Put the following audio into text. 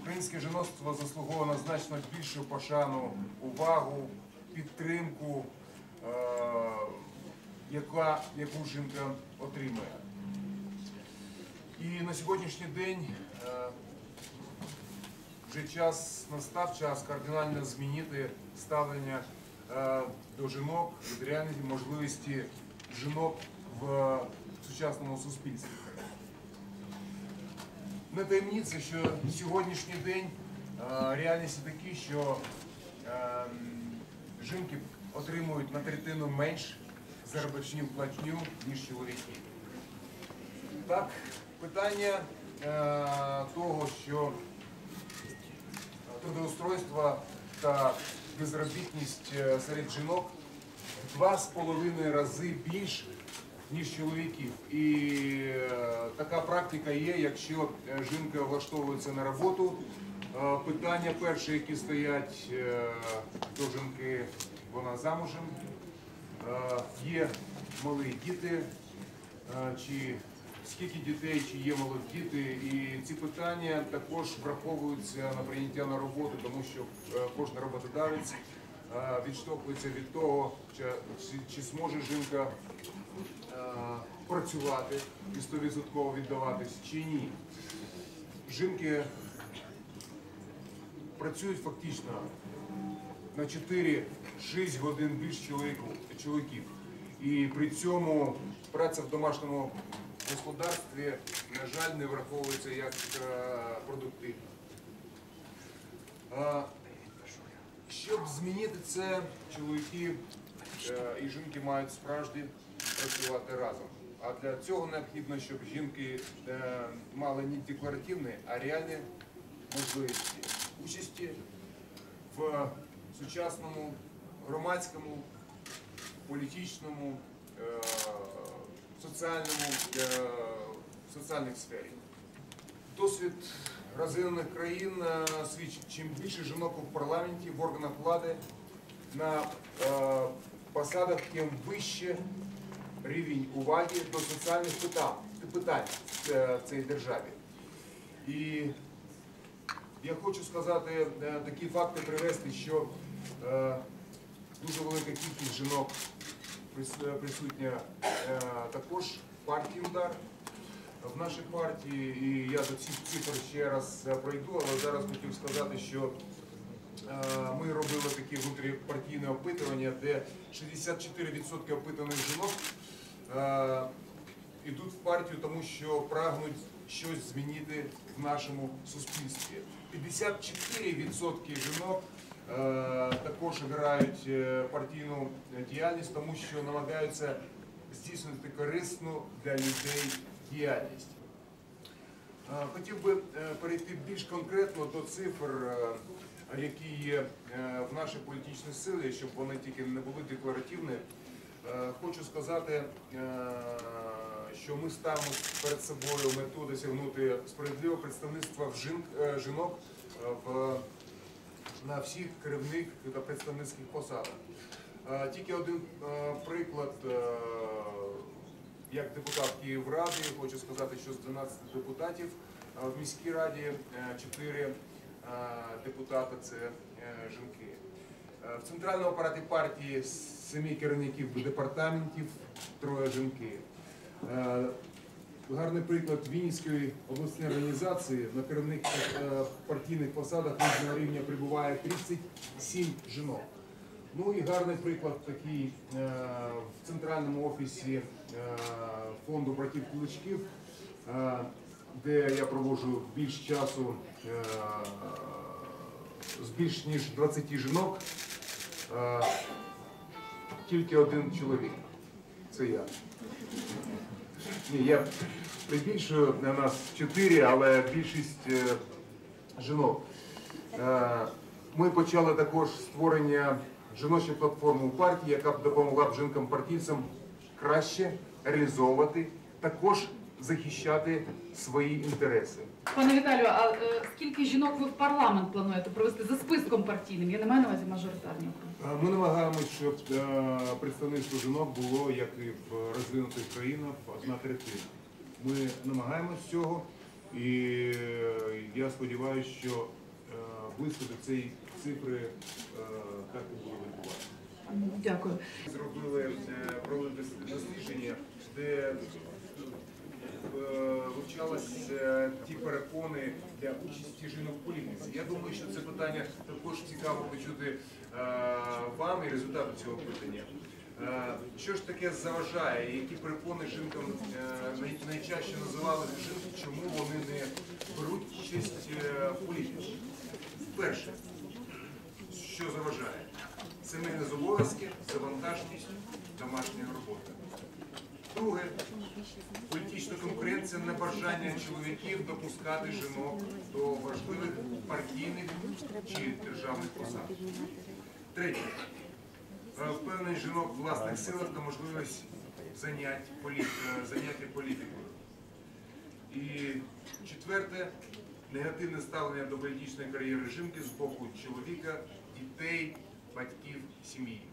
українське жіноцтво заслуговує на значно більшу пошану, увагу, підтримку, е, яку жінка отримує. І на сьогоднішній день е, вже час настав час кардинально змінити ставлення е, до жінок, від реальної можливості жінок в сучасному суспільстві. Не таємниця, що сьогоднішній день е, реальність такі, що е, жінки отримують на третину менш заробітну платню, ніж чоловіки. Так, питання е, того, що трудоустройство та безробітність е, серед жінок в два з половиною рази більш ніж чоловіків. І е, така практика є, якщо е, жінка влаштовується на роботу. е, Питання перше, які стоять до жінки, вона замужем, є малі діти, чи скільки дітей, чи є молоді діти. І ці питання також враховуються на прийняття на роботу, тому що кожен роботодавець відштовхується від того, чи, чи, зможе жінка е, працювати і 100% віддаватись чи ні. Жінки працюють фактично на 4-6 годин більш чоловіків. І при цьому праця в домашньому господарстві, на жаль, не враховується як е, продуктивна. Щоб змінити це, чоловіки е, і жінки мають справді працювати разом. А для цього необхідно, щоб жінки е, мали не декларативні, а реальні можливості участі в сучасному громадському, політичному, е, соціальному, соціальній сфері. Досвід розвинених країн е, свідчить, чим більше жінок у парламенті, в органах влади, на е, посадах, тим вище рівень уваги до соціальних питань, питань е, в цій державі. І я хочу сказати такі факти привести, що дуже велика кількість жінок прис- присутня також в партії удар в нашій партії. І я до цих цифр ще раз е, пройду, але зараз хотів сказати, що е, ми робили такі внутріпартійне опитування, де 64% опитаних жінок е, йдуть в партію, тому що прагнуть щось змінити в нашому суспільстві. 54% жінок е, також обирають е, партійну діяльність, тому що намагаються здійснити корисну для людей діяльність. Хотів би е, перейти більш конкретно до цифр, е, які є е, в нашій політичній силі, щоб вони тільки не були декларативні. Хочу сказати, що ми ставимо перед собою мету досягнути справедливого представництва жінок на всіх керівних та представницьких посадах. Тільки один приклад. Е, як депутат Київради, хочу сказати, що з 12 депутатів е, в міській раді 4 депутати це е, жінки. Е, В центральному апараті партії 7 керівників департаментів троє жінки. Е, Гарний приклад Вінницької обласної організації на керівних е, партійних посадах різного рівня прибуває 37 жінок. Ну і гарний приклад такий е, в центральному офісі е, фонду братів Куличків, е, де я проводжу більш часу з більш ніж 20 жінок, тільки один чоловік. Це я. Ні, я прибільшую на нас чотири, але більшість жінок. Ми почали також створення жіночої платформи у партії, яка б допомогла б жінкам-партійцям краще реалізовувати, також захищати свої інтереси. Пане Віталію, а е, скільки жінок ви в парламент плануєте провести за списком партійним? Я не маю на увазі мажоритарні округи. Е, Ми намагаємося, щоб е, представництво жінок було, як і в розвинутих країнах, одна третина. Ми намагаємось цього. І я сподіваюся, що е, до цієї цифри е, так і буде відбуватися. Дякую. Зробили е, провели дослідження, де вивчалось е, ті перепони для участі жінок в політиці. Я думаю, що це питання також цікаво почути вам і результати цього питання. Що ж таке заважає, які перепони жінкам най- найчастіше називали жінки, чому вони не беруть участь в політиці? Перше, що заважає? Сімейні зобов'язки, завантаженість, домашня робота. Друге, політична конкуренція, небажання чоловіків допускати жінок до важливих партійних чи державних посад. Третє, е, впевненість жінок в власних силах та можливість занять е, заняття політикою. І четверте, негативне ставлення до політичної кар'єри жінки з боку чоловіка, дітей, батьків, сім'ї.